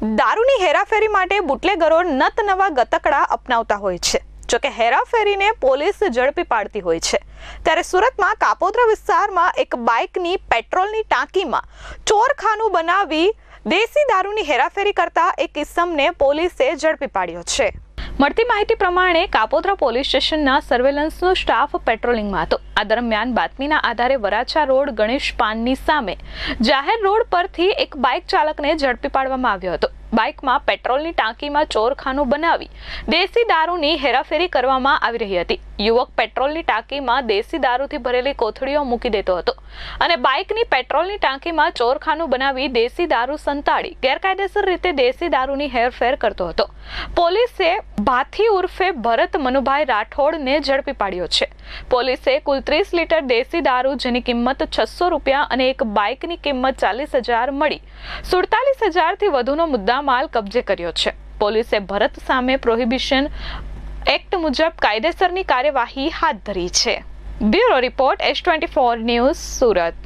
દારૂની હેરાફેરી માટે બુટલેગરો નત નવા ગતકડા અપનાવતા હોય છે. જોકે હેરાફેરીને પોલીસ ઝડપી પાડતી હોય છે. ત્યારે સુરતમાં કાપોદ્રા વિસ્તારમાં એક બાઇકની પેટ્રોલની ટાંકીમાં ચોરખાનું બનાવી દેશી દારૂની હેરાફેરી કરતા એક ઇસમને પોલીસે ઝડપી પાડ્યો છે. મળતી માહિતી પ્રમાણે કાપોદ્રા પોલીસ સ્ટેશનના સર્વેલન્સનો સ્ટાફ પેટ્રોલિંગમાં હતો. આ દરમિયાન બાતમીના આધારે વરાછા રોડ ગણેશ પાનની સામે જાહેર રોડ પરથી એક બાઇક ચાલકને ઝડપી પાડવામાં આવ્યો હતો. બાઇકમાં પેટ્રોલની ટાંકીમાં ચોરખાનું બનાવી દેશી દારૂની હેરાફેરી કરવામાં આવી રહી હતી. યુવક પેટ્રોલની ટાંકીમાં દેશી દારૂથી ભરેલી કોથળીઓ મૂકી દેતો હતો અને બાઇકની પેટ્રોલની ટાંકીમાં ચોરખાનું બનાવી દેશી દારૂ સંતાડી, ગેરકાયદેસર રીતે દેશી દારૂની હેરફેર કરતો હતો. પોલીસે ભાથી ઉર્ફે ભરત મનુભાઈ રાઠોડને ઝડપી પાડ્યો છે. પોલીસે કુલ ત્રીસ લીટર દેશી દારૂ, જેની કિંમત છસો રૂપિયા અને એક બાઇકની કિંમત ચાલીસ હજાર મળી. સુડતાલીસ હજારથી વધુનો મુદ્દામાલ કબજે કર્યો છે. પોલીસે ભરત સામે પ્રોહિબિશન એક્ટ મુજબ કાયદેસરની કાર્યવાહી હાથ ધરી છે. Bureau report S twenty four news Surat.